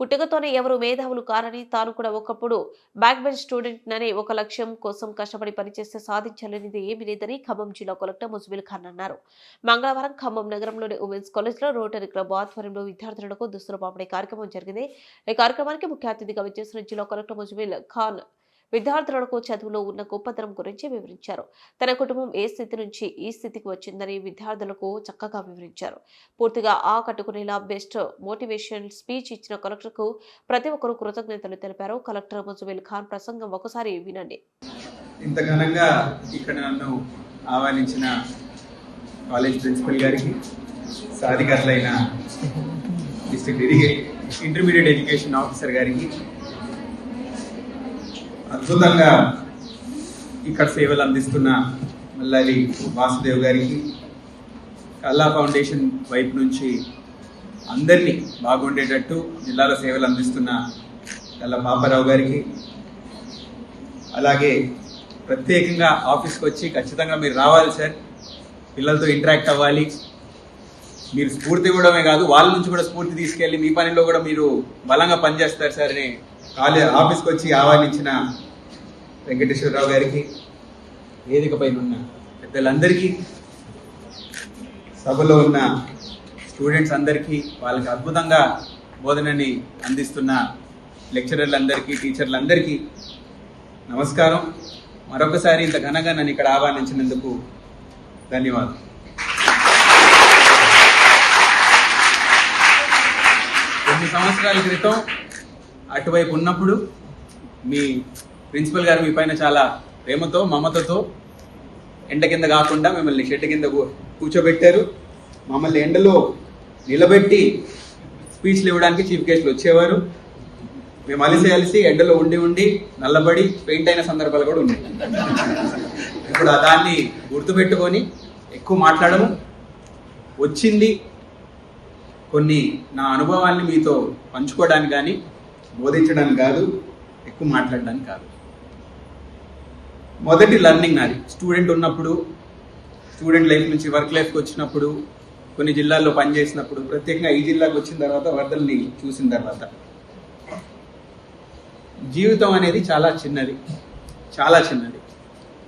పుట్టుకతోనే ఎవరు మేధావులు కారని తాను కూడా ఒకప్పుడు బ్యాక్ బెంచ్ స్టూడెంట్ అనే ఒక లక్ష్యం కోసం కష్టపడి పనిచేస్తే సాధించలేనిది ఏమీ లేదని ఖమ్మం జిల్లా కలెక్టర్ ముజ్బిల్ ఖాన్ అన్నారు. మంగళవారం ఖమ్మం నగరంలోని ఉమెన్స్ కాలేజ్లో రోటరీ క్లబ్ ఆధ్వర్యంలో విద్యార్థులకు దుస్తులు పంపిణీ కార్యక్రమం జరిగింది. ఈ కార్యక్రమానికి ముఖ్య అతిథిగా విచ్చేసిన జిల్లా కలెక్టర్ ముజ్బిల్ ఖాన్ విద్యార్థులకు చదువులో ఉన్న గొప్పతనం గురించి వివరించారు. తన కుటుంబం ఏ స్థితి నుంచి ఈ స్థితికి వచ్చిందని విద్యార్థులకు చక్కగా వివరించారు. పూర్తిగా ఆకట్టుకునేలా బెస్ట్ మోటివేషన్ స్పీచ్ ఇచ్చిన కలెక్టర్కు ప్రతి ఒక్కరూ కృతజ్ఞతలు తెలిపారు. కలెక్టర్ ముజమిల్ ఖాన్ ప్రసంగం ఒకసారి వినండి. ఇంత ఘనంగా ఇక్కడ నన్ను ఆహ్వానించిన కాలేజ్ ప్రిన్సిపల్ గారికి సాధికారులైన డిస్ట్రిక్ట్ ఇరిగే ఇంటర్మీడియట్ ఎడ్యుకేషన్ ఆఫీసర్ గారికి అద్భుతంగా ఇక్కడ సేవలు అందిస్తున్న మల్లారి వాసుదేవ్ గారికి కల్లా ఫౌండేషన్ వైపు నుంచి అందరినీ బాగుండేటట్టు జిల్లాలో సేవలు అందిస్తున్న కల్లా పాపారావు గారికి అలాగే ప్రత్యేకంగా ఆఫీస్కి వచ్చి ఖచ్చితంగా మీరు రావాలి సార్. పిల్లలతో ఇంటరాక్ట్ అవ్వాలి. మీరు స్ఫూర్తి ఇవ్వడమే కాదు వాళ్ళ నుంచి కూడా స్ఫూర్తి తీసుకెళ్ళి మీ పనిలో కూడా మీరు బలంగా పనిచేస్తారు సార్ అని కాలే ఆఫీస్కి వచ్చి ఆహ్వానించిన వెంకటేశ్వరరావు గారికి వేదిక పైన ఉన్న పెద్దలందరికీ సభలో ఉన్న స్టూడెంట్స్ అందరికీ వాళ్ళకి అద్భుతంగా బోధనని అందిస్తున్న లెక్చరర్లందరికీ టీచర్లందరికీ నమస్కారం. మరొకసారి ఇంత ఘనంగా నన్ను ఇక్కడ ఆహ్వానించినందుకు ధన్యవాదాలు. కొన్ని సంవత్సరాల క్రితం అటువైపు ఉన్నప్పుడు మీ ప్రిన్సిపల్ గారు మీ పైన చాలా ప్రేమతో మమతతో ఎండ కింద కాకుండా మిమ్మల్ని షెడ్ కింద కూ- కూర్చోబెట్టారు. మమ్మల్ని ఎండలో నిలబెట్టి స్పీచ్లు ఇవ్వడానికి చీఫ్ గెస్ట్లు వచ్చేవారు. మేము అలిసి అలిసి ఎండలో ఉండి ఉండి నల్లబడి పెయింట్ అయిన సందర్భాలు కూడా ఉన్నాయి. ఇప్పుడు దాన్ని గుర్తుపెట్టుకొని ఎక్కువ మాట్లాడము. వచ్చింది కొన్ని నా అనుభవాల్ని మీతో పంచుకోవడానికి కానీ బోధించడానికి కాదు ఎక్కువ మాట్లాడడానికి కాదు. మొదటి లర్నింగ్ నాది. స్టూడెంట్ ఉన్నప్పుడు స్టూడెంట్ లైఫ్ నుంచి వర్క్ లైఫ్కి వచ్చినప్పుడు కొన్ని జిల్లాల్లో పనిచేసినప్పుడు ప్రత్యేకంగా ఈ జిల్లాకు వచ్చిన తర్వాత వరదల్ని చూసిన తర్వాత. జీవితం అనేది చాలా చిన్నది. చాలా చిన్నది.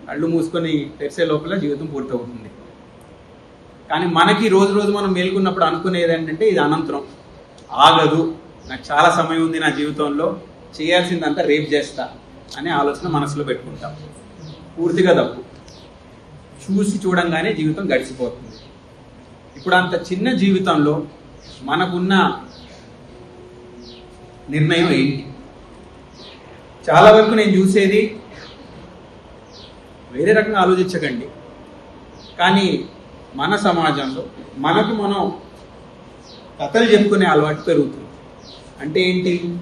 కళ్ళు మూసుకొని తెరిసే లోపల జీవితం పూర్తవుతుంది. కానీ మనకి రోజు రోజు మనం మేల్కొన్నప్పుడు అనుకునేది ఏంటంటే ఇది అనంతరం. ఆగదు. నాకు చాలా సమయం ఉంది నా జీవితంలో. చేయాల్సిందంతా రేపు చేస్తా అనే ఆలోచన మనసులో పెట్టుకుంటాం. పూర్తిగా తప్పు. చూసి చూడంగానే జీవితం గడిచిపోతుంది. ఇప్పుడు అంత చిన్న జీవితంలో మనకున్న నిర్ణయం ఏంటి? చాలా వరకు నేను చూసేది వేరే రకంగా ఆలోచించకండి. కానీ మన సమాజంలో మనకు మనం కథలు చెప్పుకునే అలవాటు పెరుగుతుంది. అంటే ఏంటి?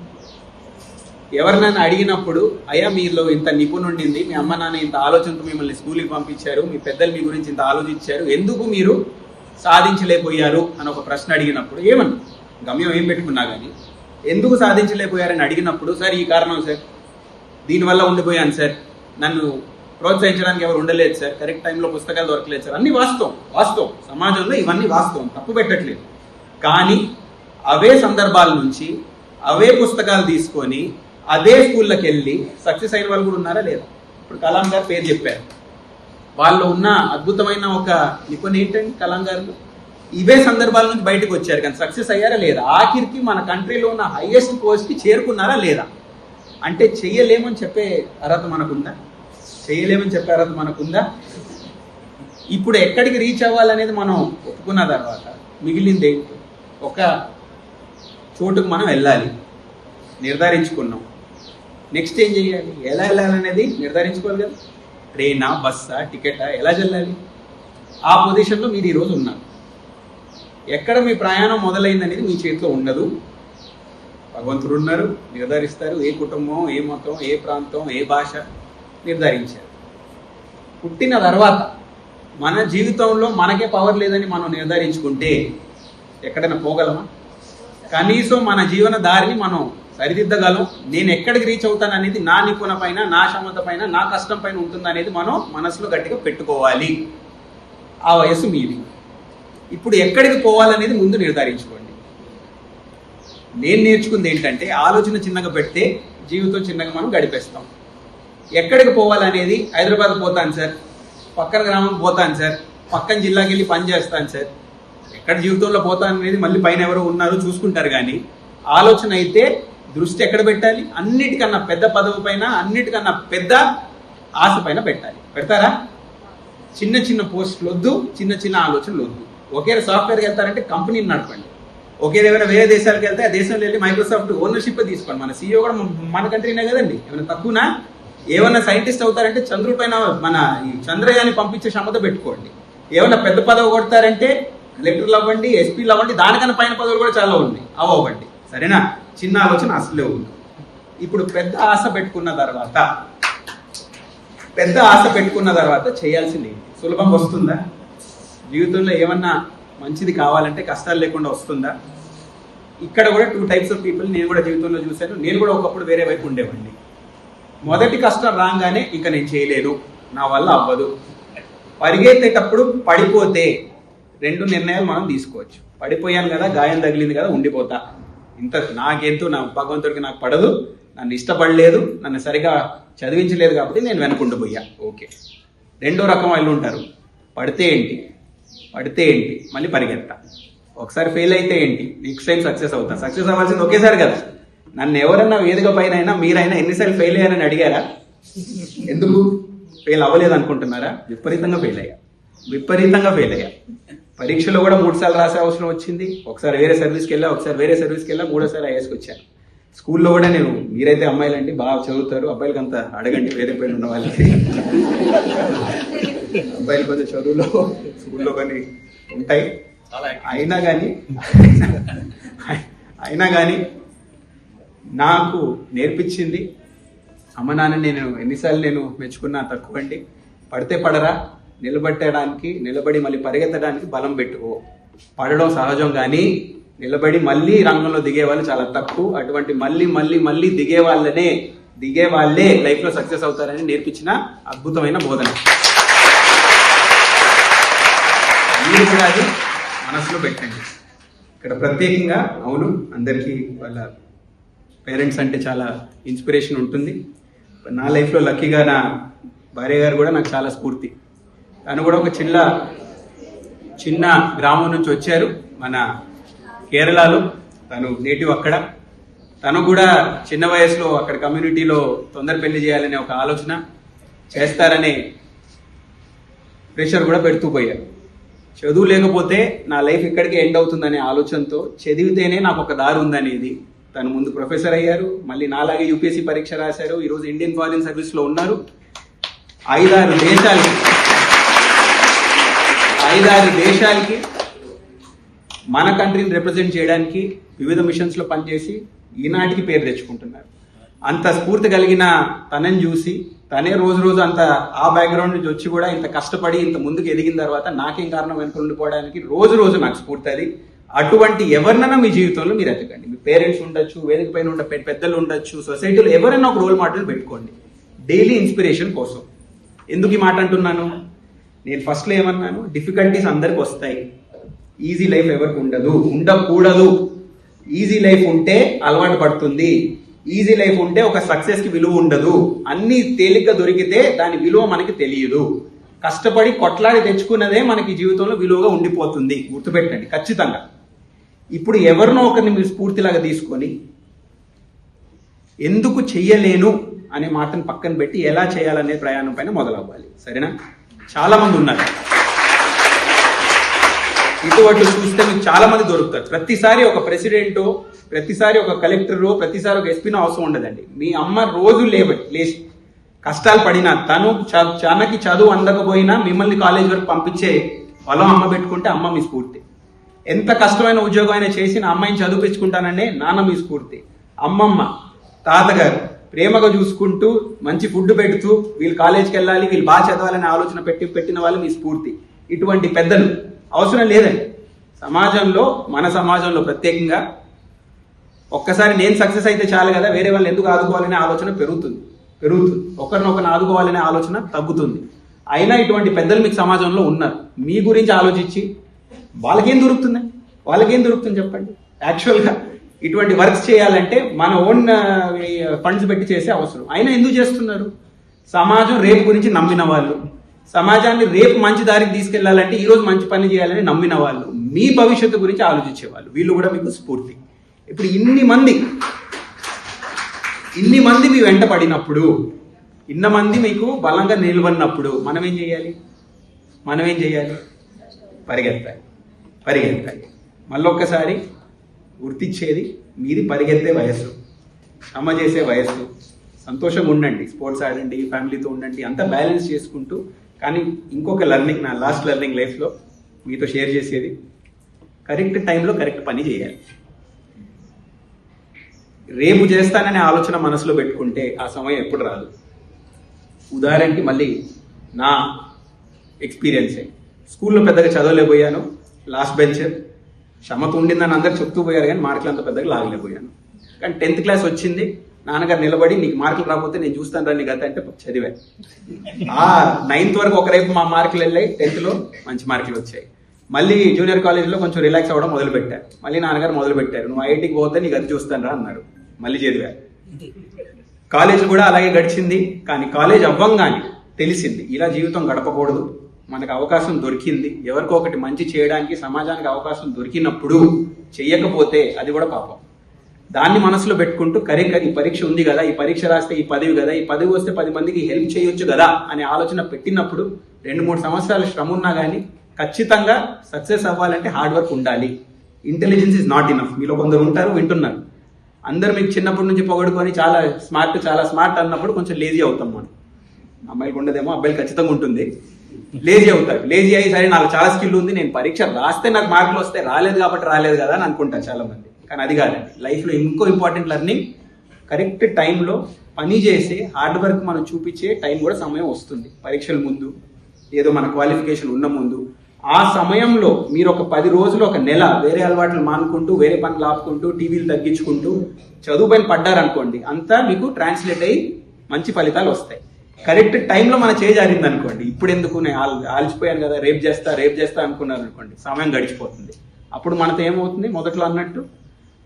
ఎవరినైనా అడిగినప్పుడు అయ్యా మీలో ఇంత నిపుణుండింది మీ అమ్మ నాన్న ఇంత ఆలోచనతో మిమ్మల్ని స్కూల్కి పంపించారు మీ పెద్దలు మీ గురించి ఇంత ఆలోచించారు ఎందుకు మీరు సాధించలేకపోయారు? అని ఒక ప్రశ్న అడిగినప్పుడు ఏమన్నా? గమ్యం ఏం పెట్టుకున్నా కానీ ఎందుకు సాధించలేకపోయారని అడిగినప్పుడు సార్ ఈ కారణం సార్. దీనివల్ల ఉండిపోయాను సార్. నన్ను ప్రోత్సహించడానికి ఎవరు ఉండలేదు సార్. కరెక్ట్ టైంలో పుస్తకాలు దొరకలేదు సార్. అన్ని వాస్తవం వాస్తవం. సమాజంలో ఇవన్నీ వాస్తవం. తప్పు పెట్టట్లేదు. కానీ అవే సందర్భాల నుంచి అవే పుస్తకాలు తీసుకొని అదే స్కూళ్ళకి వెళ్ళి సక్సెస్ అయిన వాళ్ళు కూడా ఉన్నారా లేదా? ఇప్పుడు కలాం గారు పేరు చెప్పారు. వాళ్ళు ఉన్న అద్భుతమైన ఒక నిపుణి ఏంటండి కలాం గారు? ఇవే సందర్భాల నుంచి బయటకు వచ్చారు కానీ సక్సెస్ అయ్యారా లేదా? ఆఖరికి మన కంట్రీలో ఉన్న హైయెస్ట్ పోస్ట్కి చేరుకున్నారా లేదా? అంటే చెయ్యలేమని చెప్పే అర్హత మనకుందా? చేయలేమని చెప్పే అర్హత మనకుందా? ఇప్పుడు ఎక్కడికి రీచ్ అవ్వాలనేది మనం ఒప్పుకున్న తర్వాత మిగిలింది ఒక చోటుకు మనం వెళ్ళాలి. నిర్ధారించుకున్నాం. నెక్స్ట్ ఏం చేయాలి? ఎలా వెళ్ళాలనేది నిర్ధారించుకోవాలి కదా. ట్రైనా బస్సా టికెటా ఎలా చెల్లాలి? ఆ పొజిషన్లో మీరు ఈరోజు ఉన్నారు. ఎక్కడ మీ ప్రయాణం మొదలైందనేది మీ చేతిలో ఉండదు. భగవంతుడు ఉన్నారు నిర్ధారిస్తారు ఏ కుటుంబం ఏ మతం ఏ ప్రాంతం ఏ భాష నిర్ధారించారు. పుట్టిన తర్వాత మన జీవితంలో మనకే పవర్ లేదని మనం నిర్ధారించుకుంటే ఎక్కడైనా పోగలమా? కనీసం మన జీవన దారిని మనం సరిదిద్దగలం. నేను ఎక్కడికి రీచ్ అవుతాను అనేది నా నిపుణ పైన నా క్షమత పైన నా కష్టం పైన ఉంటుందనేది మనం మనసులో గట్టిగా పెట్టుకోవాలి. ఆ వయసు మీది. ఇప్పుడు ఎక్కడికి పోవాలనేది ముందు నిర్ధారించుకోండి. నేను నేర్చుకుంది ఏంటంటే ఆలోచన చిన్నగా పెడితే జీవితం చిన్నగా మనం గడిపేస్తాం. ఎక్కడికి పోవాలనేది హైదరాబాద్ పోతాను సార్ పక్కన గ్రామం పోతాను సార్ పక్కన జిల్లాకి వెళ్ళి పని చేస్తాను సార్. ఎక్కడ జీవితంలో పోతాను అనేది మళ్ళీ పైన ఎవరో ఉన్నారు చూసుకుంటారు కానీ ఆలోచన అయితే దృష్టి ఎక్కడ పెట్టాలి? అన్నిటికన్నా పెద్ద పదవి పైన అన్నిటికన్నా పెద్ద ఆశ పైన పెట్టాలి. పెడతారా? చిన్న చిన్న పోస్టులు వద్దు చిన్న చిన్న ఆలోచనలు వద్దు. ఒకే సాఫ్ట్వేర్కి వెళ్తారంటే కంపెనీని నడపండి. ఒకే ఏమైనా వేరే దేశాలకు వెళ్తే ఆ దేశంలో వెళ్ళి మైక్రోసాఫ్ట్ ఓనర్షిప్ తీసుకోండి. మన సీఈఓ కూడా మన- కంట్రీనే కదండి. ఏమైనా తక్కువనా? ఏమైనా సైంటిస్ట్ అవుతారంటే చంద్రుడి పైన మన ఈ చంద్రయాన్ని పంపించే క్షమత పెట్టుకోండి. ఏమైనా పెద్ద పదవి కొడతారంటే కలెక్టర్లు అవ్వండి ఎస్పీలు అవ్వండి దానికన్నా పైన పదవులు కూడా చాలా ఉన్నాయి. అవ్వండి. సరేనా? చిన్న ఆలోచన అసలే ఉంది. ఇప్పుడు పెద్ద ఆశ పెట్టుకున్న తర్వాత పెద్ద ఆశ పెట్టుకున్న తర్వాత చేయాల్సింది సులభం సులభంగా వస్తుందా? జీవితంలో ఏమన్నా మంచిది కావాలంటే కష్టాలు లేకుండా వస్తుందా? ఇక్కడ కూడా టూ టైప్స్ ఆఫ్ పీపుల్ నేను కూడా జీవితంలో చూశాను. నేను కూడా ఒకప్పుడు వేరే వైపు ఉండేవాడిని. మొదటి కష్టం రాగానే ఇంకా నేను చేయలేను నా వల్ల అవ్వదు. పరిగెత్తేటప్పుడు పడిపోతే రెండు నిర్ణయాలు మనం తీసుకోవచ్చు. పడిపోయాను కదా గాయం తగిలింది కదా ఉండిపోతా. ఇంత నాకెంతో నా భగవంతుడికి నాకు పడదు నన్ను ఇష్టపడలేదు నన్ను సరిగా చదివించలేదు కాబట్టి నేను వెనకుండిపోయా ఓకే. రెండో రకం వాళ్ళు ఉంటారు. పడితే ఏంటి? పడితే ఏంటి? మళ్ళీ పరిగెత్తా. ఒకసారి ఫెయిల్ అయితే ఏంటి? నెక్స్ట్ టైం సక్సెస్ అవుతా. సక్సెస్ అవ్వాల్సింది ఒకేసారి కదా. నన్ను ఎవరన్నా వేదిక పైన అయినా మీరైనా ఎన్నిసార్లు ఫెయిల్ అయ్యారని అడిగారా? ఎందుకు? ఫెయిల్ అవ్వలేదు అనుకుంటున్నారా? విపరీతంగా ఫెయిల్ అయ్యా. విపరీతంగా ఫెయిల్ అయ్యా. పరీక్షలో కూడా మూడు సార్లు రాసే అవసరం వచ్చింది. ఒకసారి వేరే సర్వీస్కి వెళ్ళా ఒకసారి వేరే సర్వీస్కి వెళ్ళా మూడోసారి ఐఎస్కి వచ్చాను స్కూల్లో కూడా నేను మీరైతే అమ్మాయిలండి బాగా చదువుతారు. అబ్బాయిలకి అంత అడగండి వేరే పైన ఉన్న వాళ్ళకి. అబ్బాయిలు కొంచెం చదువులో స్కూల్లో కొన్ని ఉంటాయి. అయినా కానీ అయినా కానీ నాకు నేర్పించింది అమ్మ నాన్న నేను ఎన్నిసార్లు నేను మెచ్చుకున్నా తక్కువండి పడితే పడరా నిలబెట్టడానికి నిలబడి మళ్ళీ పరిగెత్తడానికి బలం పెట్టుకో పడడం సహజం కానీ నిలబడి మళ్ళీ రంగంలో దిగే వాళ్ళు చాలా తక్కువ. అటువంటి మళ్ళీ మళ్ళీ మళ్ళీ దిగే వాళ్ళనే దిగే వాళ్ళే లైఫ్లో సక్సెస్ అవుతారని నేర్పించిన అద్భుతమైన బోధన. మీరు కూడా అది మనసులో పెట్టండి. ఇక్కడ ప్రత్యేకంగా అవును అందరికీ వాళ్ళ పేరెంట్స్ అంటే చాలా ఇన్స్పిరేషన్ ఉంటుంది. నా లైఫ్లో లక్కీగా నా భార్య గారు కూడా నాకు చాలా స్ఫూర్తి. తను కూడా ఒక చిన్న చిన్న గ్రామం నుంచి వచ్చారు. మన కేరళలో తను నేటివ్ అక్కడ. తను కూడా చిన్న వయసులో అక్కడ కమ్యూనిటీలో తొందర పెళ్ళి చేయాలనే ఒక ఆలోచన చేస్తారనే ప్రెషర్ కూడా పెడుతూ పోయారు. చదువు లేకపోతే నా లైఫ్ ఇక్కడికి ఎండ్ అవుతుందనే ఆలోచనతో చదివితేనే నాకు ఒక దారి ఉందనేది తను ముందు ప్రొఫెసర్ అయ్యారు. మళ్ళీ నాలాగే యూపీఎస్సీ పరీక్ష రాశారు. ఈరోజు ఇండియన్ ఫారిన్ సర్వీస్లో ఉన్నారు. ఐదారు దేశాలు ఐదారు దేశాలకి మన కంట్రీని రిప్రజెంట్ చేయడానికి వివిధ మిషన్స్లో పనిచేసి ఈనాటికి పేరు తెచ్చుకుంటున్నారు. అంత స్ఫూర్తి కలిగిన తనని చూసి తనే రోజు రోజు అంత ఆ బ్యాక్గ్రౌండ్ నుంచి వచ్చి కూడా ఇంత కష్టపడి ఇంత ముందుకు ఎదిగిన తర్వాత నాకేం కారణం వెనుక ఉండిపోవడానికి రోజు రోజు నాకు స్ఫూర్తి అది. అటువంటి ఎవరినైనా మీ జీవితంలో మీరు ఎదగండి. మీ పేరెంట్స్ ఉండొచ్చు వేదిక పైన ఉండే పెద్దలు ఉండొచ్చు సొసైటీలో ఎవరైనా ఒక రోల్ మోడల్ పెట్టుకోండి. డైలీ ఇన్స్పిరేషన్ కోసం. ఎందుకు ఈ మాట అంటున్నాను? నేను ఫస్ట్లో ఏమన్నాను? డిఫికల్టీస్ అందరికి వస్తాయి. ఈజీ లైఫ్ ఎవరికి ఉండదు. ఉండకూడదు. ఈజీ లైఫ్ ఉంటే అలవాటు పడుతుంది. ఈజీ లైఫ్ ఉంటే ఒక సక్సెస్కి విలువ ఉండదు. అన్ని తేలిక దొరికితే దాని విలువ మనకి తెలియదు. కష్టపడి కొట్లాడి తెచ్చుకున్నదే మనకి జీవితంలో విలువగా ఉండిపోతుంది. గుర్తుపెట్టండి ఖచ్చితంగా. ఇప్పుడు ఎవరినో ఒకరిని మీరు స్ఫూర్తిలాగా తీసుకొని ఎందుకు చెయ్యలేను అనే మాటను పక్కన పెట్టి ఎలా చేయాలనే ప్రయాణం పైన మొదలవ్వాలి. సరేనా? చాలా మంది ఉన్నారు. ఇటువంటి చూస్తే మీకు చాలా మంది దొరుకుతారు. ప్రతిసారి ఒక ప్రెసిడెంటో ప్రతిసారి ఒక కలెక్టరో ప్రతిసారి ఒక ఎస్పీనో అవసరం ఉండదండి. మీ అమ్మ రోజు లేవ లేచి కష్టాలు పడినా తను చ- తనకి చదువు అందకపోయినా మిమ్మల్ని కాలేజ్ వరకు పంపించే పొలం అమ్మ పెట్టుకుంటే అమ్మ మీ స్ఫూర్తి. ఎంత కష్టమైన ఉద్యోగం అయినా చేసి నా అమ్మాయిని చదివించుకుంటాననే నాన్న మీ స్ఫూర్తి. అమ్మమ్మ తాతగారు ప్రేమగా చూసుకుంటూ మంచి ఫుడ్ పెడుతూ వీళ్ళు కాలేజ్కి వెళ్ళాలి వీళ్ళు బాగా చదవాలనే ఆలోచన పెట్టి పెట్టిన వాళ్ళు మీ స్ఫూర్తి. ఇటువంటి పెద్దలు అవసరం లేదండి. సమాజంలో మన సమాజంలో ప్రత్యేకంగా ఒక్కసారి నేను సక్సెస్ అయితే చాలు కదా వేరే వాళ్ళు ఎందుకు ఆదుకోవాలనే ఆలోచన పెరుగుతుంది. పెరుగుతుంది. ఒకరినొకరిని ఆదుకోవాలనే ఆలోచన తగ్గుతుంది. అయినా ఇటువంటి పెద్దలు మీకు సమాజంలో ఉన్నారు. మీ గురించి ఆలోచించి వాళ్ళకేం దొరుకుతుంది? వాళ్ళకేం దొరుకుతుంది చెప్పండి? యాక్చువల్గా ఇటువంటి వర్క్స్ చేయాలంటే మన ఓన్ ఫండ్స్ పెట్టి చేసే అవసరం. అయినా ఎందుకు చేస్తున్నారు? సమాజం రేపు గురించి నమ్మిన వాళ్ళు. సమాజాన్ని రేపు మంచి దారికి తీసుకెళ్ళాలంటే ఈరోజు మంచి పని చేయాలని నమ్మిన వాళ్ళు. మీ భవిష్యత్తు గురించి ఆలోచించే వాళ్ళు. వీళ్ళు కూడా మీకు స్ఫూర్తి. ఇప్పుడు ఇన్ని మంది ఇన్ని మంది మీ వెంట పడినప్పుడు ఇన్న మంది మీకు బలంగా నిలబడినప్పుడు మనం ఏం చేయాలి? మనం ఏం చేయాలి? పరిగెత్తాలి. పరిగెత్తాలి. మళ్ళొక్కసారి గుర్తించేది మీది పరిగెత్తే వయస్సు క్షమ చేసే వయస్సు. సంతోషం ఉండండి స్పోర్ట్స్ ఆడండి ఫ్యామిలీతో ఉండండి అంతా బ్యాలెన్స్ చేసుకుంటూ. కానీ ఇంకొక లెర్నింగ్ నా లాస్ట్ లెర్నింగ్ లైఫ్లో మీతో షేర్ చేసేది కరెక్ట్ టైంలో కరెక్ట్ పని చేయాలి. రేపు చేస్తాననే ఆలోచన మనసులో పెట్టుకుంటే ఆ సమయం ఎప్పుడు రాదు. ఉదాహరణకి మళ్ళీ నా ఎక్స్పీరియన్సే. స్కూల్లో పెద్దగా చదవలేకపోయాను లాస్ట్ బెంచ్. క్షమత ఉండిందని అందరు చెప్తూ పోయారు కానీ మార్కులు అంత పెద్దగా లాగలేకపోయాను. కానీ టెన్త్ క్లాస్ వచ్చింది నాన్నగారు నిలబడి నీకు మార్కులు రాకపోతే నేను చూస్తాను రా నీ గత అంటే చదివా. ఆ నైన్త్ వరకు ఒకరైపు మా మార్కులు వెళ్ళాయి టెన్త్లో మంచి మార్కులు వచ్చాయి. మళ్ళీ జూనియర్ కాలేజీలో కొంచెం రిలాక్స్ అవ్వడం మొదలు పెట్టారు మళ్ళీ నాన్నగారు మొదలు పెట్టారు నువ్వు ఐఐటికి పోతే నీకు అది చూస్తాను రా అన్నారు. మళ్ళీ చదివా. కాలేజ్ కూడా అలాగే గడిచింది కానీ కాలేజ్ అవ్వంగానే తెలిసింది ఇలా జీవితం గడపకూడదు. మనకు అవకాశం దొరికింది. ఎవరికో ఒకటి మంచి చేయడానికి సమాజానికి అవకాశం దొరికినప్పుడు చెయ్యకపోతే అది కూడా పాపం. దాన్ని మనసులో పెట్టుకుంటూ కరే కరే ఈ పరీక్ష ఉంది కదా ఈ పరీక్ష రాస్తే ఈ పదవి కదా ఈ పదవి వస్తే పది మందికి హెల్ప్ చేయొచ్చు కదా అనే ఆలోచన పెట్టినప్పుడు రెండు మూడు సంవత్సరాల శ్రమ ఉన్నా కానీ ఖచ్చితంగా సక్సెస్ అవ్వాలంటే హార్డ్ వర్క్ ఉండాలి. ఇంటెలిజెన్స్ ఇస్ నాట్ ఇనఫ్ మీలో కొందరు ఉంటారు వింటున్నారు. అందరు మీకు చిన్నప్పటి నుంచి పొగడుకొని చాలా స్మార్ట్ చాలా స్మార్ట్ అన్నప్పుడు కొంచెం లేజీ అవుతాం మనం. అమ్మాయికి ఉండదేమో అబ్బాయిలు ఖచ్చితంగా ఉంటుంది. లేజీ అవుతారు లేజీ అయ్యి సరే నాకు చాలా స్కిల్ ఉంది నేను పరీక్ష రాస్తే నాకు మార్కులు వస్తే రాలేదు కాబట్టి రాలేదు కదా అని అనుకుంటారు చాలా మంది కానీ అది కాదండి లైఫ్లో ఇంకో ఇంపార్టెంట్ లెర్నింగ్ కరెక్ట్ టైంలో పని చేసి హార్డ్ వర్క్ మనం చూపించే టైం కూడా సమయం వస్తుంది. పరీక్షల ముందు ఏదో మన క్వాలిఫికేషన్ ఉన్న ముందు. ఆ సమయంలో మీరు ఒక పది రోజులు ఒక నెల వేరే అలవాట్లు మానుకుంటూ వేరే పనులు ఆపుకుంటూ టీవీలు తగ్గించుకుంటూ చదువు పైన పడ్డారనుకోండి అంతా మీకు ట్రాన్స్లేట్ అయ్యి మంచి ఫలితాలు వస్తాయి. కరెక్ట్ టైంలో మన చేజారింది అనుకోండి. ఇప్పుడు ఎందుకు నేను ఆలిచిపోయాను కదా రేపు చేస్తా రేపు చేస్తా అనుకున్నారు అనుకోండి. సమయం గడిచిపోతుంది. అప్పుడు మనతో ఏమవుతుంది? మొదట్లో అన్నట్టు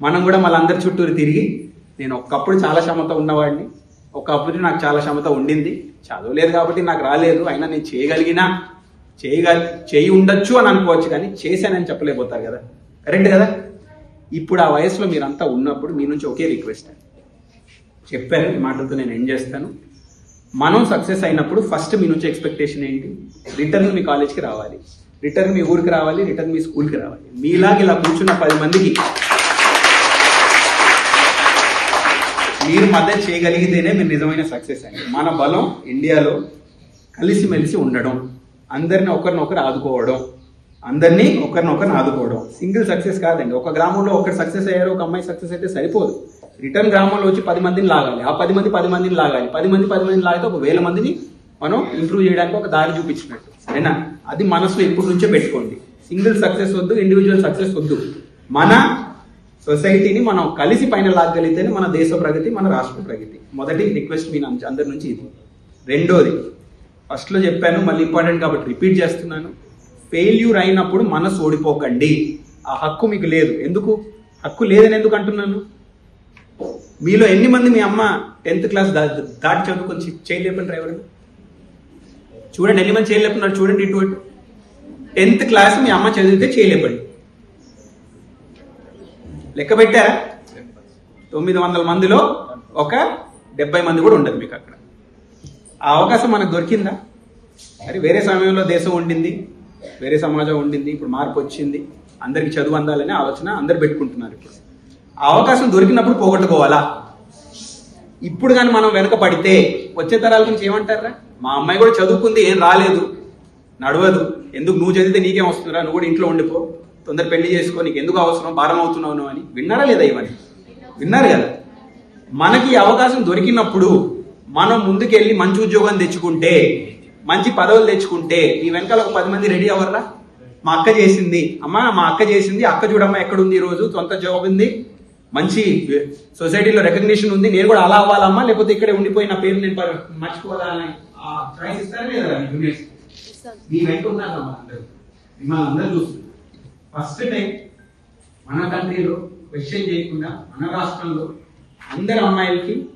మనం కూడా మళ్ళీ అందరి చుట్టూరు తిరిగి నేను ఒకప్పుడు చాలా క్షమత ఉన్నవాడిని. ఒకప్పుడు నాకు చాలా క్షమత ఉండింది. చదవలేదు కాబట్టి నాకు రాలేదు. అయినా నేను చేయగలిగినా చేయగల చేయి ఉండొచ్చు అని అనుకోవచ్చు కానీ చేశానని చెప్పలేకపోతారు కదా. కరెక్ట్ కదా? ఇప్పుడు ఆ వయసులో మీరంతా ఉన్నప్పుడు మీ నుంచి ఒకే రిక్వెస్ట్. చెప్పారు ఈ మాటలతో నేను ఏం చేస్తాను? మనం సక్సెస్ అయినప్పుడు ఫస్ట్ మీ నుంచి ఎక్స్పెక్టేషన్ ఏంటి? రిటర్న్ మీ కాలేజ్కి రావాలి. రిటర్న్ మీ ఊరికి రావాలి రిటర్న్ మీ స్కూల్కి రావాలి. మీలాగా ఇలా కూర్చున్న పది మందికి మీరు మద్దతు చేయగలిగితేనే మీరు నిజమైన సక్సెస్ అండి. మన బలం ఇండియాలో కలిసిమెలిసి ఉండడం అందరిని ఒకరినొకరు ఆదుకోవడం అందరినీ ఒకరినొకరిని ఆదుకోవడం. సింగిల్ సక్సెస్ కాదండి. ఒక గ్రామంలో ఒకరు సక్సెస్ అయ్యారు ఒక అమ్మాయి సక్సెస్ అయితే సరిపోదు. రిటర్న్ గ్రామంలో వచ్చి పది మందిని లాగాలి. ఆ పది మంది పది మందిని లాగాలి. పది మంది పది మందిని లాగితే ఒక వేల మందిని మనం ఇంప్రూవ్ చేయడానికి ఒక దారి చూపించినట్టు. సరేనా? అది మనసులో ఇప్పటి నుంచే పెట్టుకోండి. సింగిల్ సక్సెస్ వద్దు ఇండివిజువల్ సక్సెస్ వద్దు. మన సొసైటీని మనం కలిసి పైన లాగలిగితేనే మన దేశ ప్రగతి మన రాష్ట్ర ప్రగతి. మొదటి రిక్వెస్ట్ మీ అందరి నుంచి ఇది. రెండోది ఫస్ట్లో చెప్పాను మళ్ళీ ఇంపార్టెంట్ కాబట్టి రిపీట్ చేస్తున్నాను. ఫెయిల్యూర్ అయినప్పుడు మనసు ఓడిపోకండి. ఆ హక్కు మీకు లేదు. ఎందుకు? హక్కు లేదని ఎందుకు అంటున్నాను? మీలో ఎన్ని మంది మీ అమ్మ టెన్త్ క్లాస్ దా- దాటి చదువుకొని చి- డ్రైవర్? చూడండి ఎన్ని మంది చేయలేపున్నారు చూడండి ఇటు ఇటు. టెన్త్ క్లాస్ మీ అమ్మ చదివితే చేయలేపండి లెక్క పెట్టారా? తొమ్మిది వందల మందిలో ఒక డెబ్బై మంది కూడా ఉండదు మీకు అక్కడ. ఆ అవకాశం మనకు దొరికిందా? మరి వేరే సమయంలో దేశం ఉండింది వేరే సమాజం ఉండింది ఇప్పుడు మార్పు వచ్చింది అందరికి చదువు అందాలనే ఆలోచన అందరు పెట్టుకుంటున్నారు ఇప్పుడు. అవకాశం దొరికినప్పుడు పోగొట్టుకోవాలా? ఇప్పుడు కానీ మనం వెనక పడితే వచ్చే తరాల గురించి ఏమంటారా? మా అమ్మాయి కూడా చదువుకుంది ఏం రాలేదు. నడవదు. ఎందుకు? నువ్వు చదివితే నీకేం వస్తుందిరా నువ్వు కూడా ఇంట్లో ఉండిపో. తొందర పెళ్ళి చేసుకో. నీకు ఎందుకు అవసరం? భారం అవుతున్నావు అని. విన్నారా లేదా ఇవన్నీ? విన్నారు కదా. మనకి అవకాశం దొరికినప్పుడు మనం ముందుకెళ్ళి మంచి ఉద్యోగం తెచ్చుకుంటే మంచి పదవులు తెచ్చుకుంటే ఈ వెనకాల ఒక పది మంది రెడీ అవ్వరా? మా అక్క చేసింది. అమ్మా మా అక్క చేసింది. అక్క చూడమ్మా ఎక్కడుంది ఈరోజు రోజు? సొంత జాబ్ ఉంది. మంచి సొసైటీలో రికగ్నిషన్ ఉంది. నేను కూడా అలా అవ్వాలమ్మా లేకపోతే ఇక్కడే ఉండిపోయి నా పేరు నేను ప- మర్చిపోవాలని ఆ ఇస్తారా లేదా మీ వెంట ఉన్నారమ్మా అందరూ. మిమ్మల్ని అందరూ చూస్తున్నారు. ఫస్ట్ టైం మన కంట్రీలో క్వశ్చన్ చేయకుండా మన రాష్ట్రంలో అందరి అమ్మాయిలకి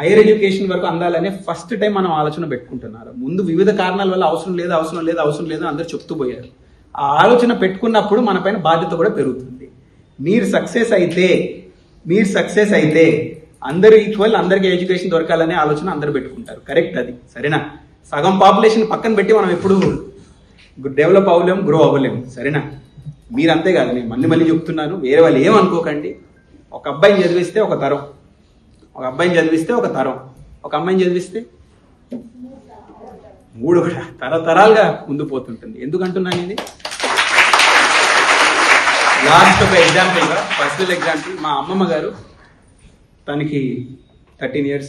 హైయర్ ఎడ్యుకేషన్ వరకు అందాలనే ఫస్ట్ టైం మనం ఆలోచన పెట్టుకుంటున్నారు. ముందు వివిధ కారణాల వల్ల అవసరం లేదు అవసరం లేదు అవసరం లేదు అందరు చెప్తూ పోయారు. ఆ ఆలోచన పెట్టుకున్నప్పుడు మన పైన బాధ్యత కూడా పెరుగుతుంది. మీరు సక్సెస్ అయితే మీరు సక్సెస్ అయితే అందరూ ఈక్వల్ అందరికి ఎడ్యుకేషన్ దొరకాలనే ఆలోచన అందరు పెట్టుకుంటారు. కరెక్ట్ అది. సరేనా? సగం పాపులేషన్ పక్కన పెట్టి మనం ఎప్పుడు డెవలప్ అవ్వలేం గ్రో అవ్వలేము సరేనా? మీరు అంతే కాదు నేను మళ్ళీ మళ్ళీ చెప్తున్నాను. వేరే వాళ్ళు ఏమనుకోకండి ఒక అబ్బాయిని చదివిస్తే ఒక తరం. ఒక అబ్బాయిని చదివిస్తే ఒక తరం. ఒక అమ్మాయిని చదివిస్తే మూడు కూడా తరతరాలుగా ముందు పోతుంటుంది. ఎందుకంటున్నాను ఇది లాస్ట్ ఒక ఎగ్జాంపుల్గా పర్సనల్ ఎగ్జాంపుల్ మా అమ్మమ్మ గారు తనకి థర్టీన్ ఇయర్స్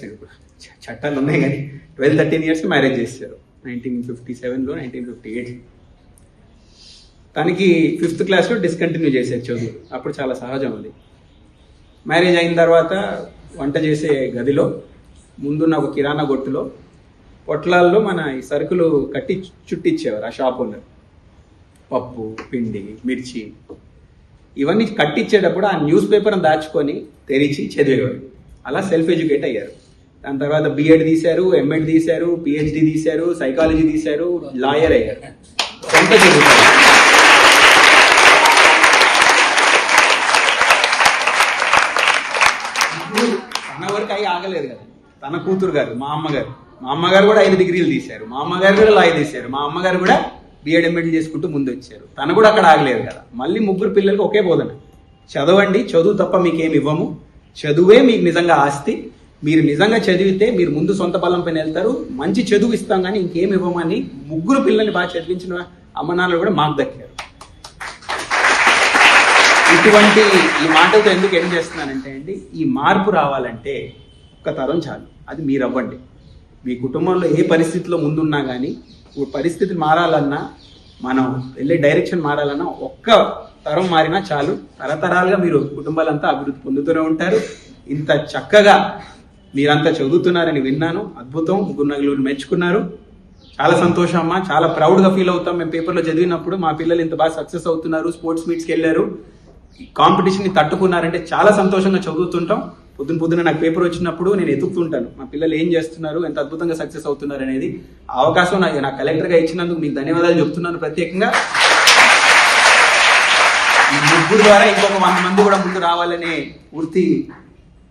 చట్టాలు ఉన్నాయి కానీ ట్వెల్వ్ థర్టీన్ ఇయర్స్ మ్యారేజ్ చేశారు. నైన్టీన్ ఫిఫ్టీ సెవెన్లో నైన్టీన్ ఫిఫ్టీ ఎయిట్ తనకి ఫిఫ్త్ క్లాస్లో డిస్కంటిన్యూ చేశారు చదువు. అప్పుడు చాలా సహజం అది. మ్యారేజ్ అయిన తర్వాత వంట చేసే గదిలో ముందున్న ఒక కిరాణా కొట్టులో పొట్లాల్లో మన ఈ సరుకులు కట్టి చుట్టిచ్చేవారు ఆ షాప్ ఓనర్ పప్పు పిండి మిర్చి ఇవన్నీ కట్టించేటప్పుడు ఆ న్యూస్ పేపర్ని దాచుకొని తెరిచి చదివేవారు. అలా సెల్ఫ్ ఎడ్యుకేట్ అయ్యారు. దాని తర్వాత బిఎడ్ తీశారు ఎంఎడ్ తీశారు పిహెచ్డి తీశారు సైకాలజీ తీశారు లాయర్ అయ్యారు. సొంత చదువుతారు తన వరకు అయి ఆగలేదు కదా. తన కూతురు గారు మా అమ్మగారు. మా అమ్మగారు కూడా ఐదు డిగ్రీలు తీశారు. మా అమ్మగారు కూడా లాయర్ తీశారు. మా అమ్మగారు కూడా బిఎడ్ ఎంఎడ్ చేసుకుంటూ ముందు వచ్చారు తను కూడా అక్కడ ఆగలేదు కదా. మళ్ళీ ముగ్గురు పిల్లలకు ఒకే బోధన. చదవండి చదువు తప్ప మీకేమి ఇవ్వము. చదువే మీకు నిజంగా ఆస్తి. మీరు నిజంగా చదివితే మీరు ముందు సొంత బలం పైన వెళ్తారు. మంచి చదువు ఇస్తాం కానీ ఇంకేమి ఇవ్వమని ముగ్గురు పిల్లల్ని బాగా చదివించిన అమ్మ నాన్నలు కూడా మాకు దక్కారు. ఇటువంటి ఈ మాటలతో ఎందుకు ఏం చేస్తున్నానంటే అండి ఈ మార్పు రావాలంటే ఒక్క తరం చాలు. అది మీరు అవ్వండి మీ కుటుంబంలో ఏ పరిస్థితిలో ముందున్నా కానీ పరిస్థితి మారాలన్నా మనం వెళ్ళే డైరెక్షన్ మారాలన్నా ఒక్క తరం మారినా చాలు. తరతరాలుగా మీరు కుటుంబాలంతా అభివృద్ధి పొందుతూనే ఉంటారు. ఇంత చక్కగా మీరంతా చదువుతున్నారని విన్నాను. అద్భుతం. ముగ్గురు నలుగురు మెచ్చుకున్నారు. చాలా సంతోషం అమ్మా. చాలా ప్రౌడ్గా ఫీల్ అవుతాం. మేము పేపర్లో చదివినప్పుడు మా పిల్లలు ఇంత బాగా సక్సెస్ అవుతున్నారు. స్పోర్ట్స్ మీట్స్కి వెళ్ళారు. కాంపిటీషన్ని తట్టుకున్నారంటే చాలా సంతోషంగా చదువుతుంటాం. పొద్దున పొద్దున నాకు పేపర్ వచ్చినప్పుడు నేను ఎతుకుతుంటాను. మా పిల్లలు ఏం చేస్తున్నారు? ఎంత అద్భుతంగా సక్సెస్ అవుతున్నారు అనేది అవకాశం నాకు నా కలెక్టర్గా ఇచ్చినందుకు మీకు ధన్యవాదాలు చెప్తున్నాను ప్రత్యేకంగా. ముగ్గురు ద్వారా ఇంకొక వంద మంది కూడా ముందు రావాలనే పూర్తి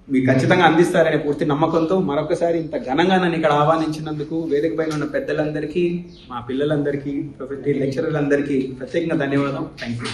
మీకు ఖచ్చితంగా అందిస్తారనే పూర్తి నమ్మకంతో మరొకసారి ఇంత ఘనంగా నన్ను ఇక్కడ ఆహ్వానించినందుకు వేదిక పైన ఉన్న పెద్దలందరికీ మా పిల్లలందరికీ ప్రొఫెసర్ లెక్చరర్లందరికీ ప్రత్యేకంగా ధన్యవాదం. Thank you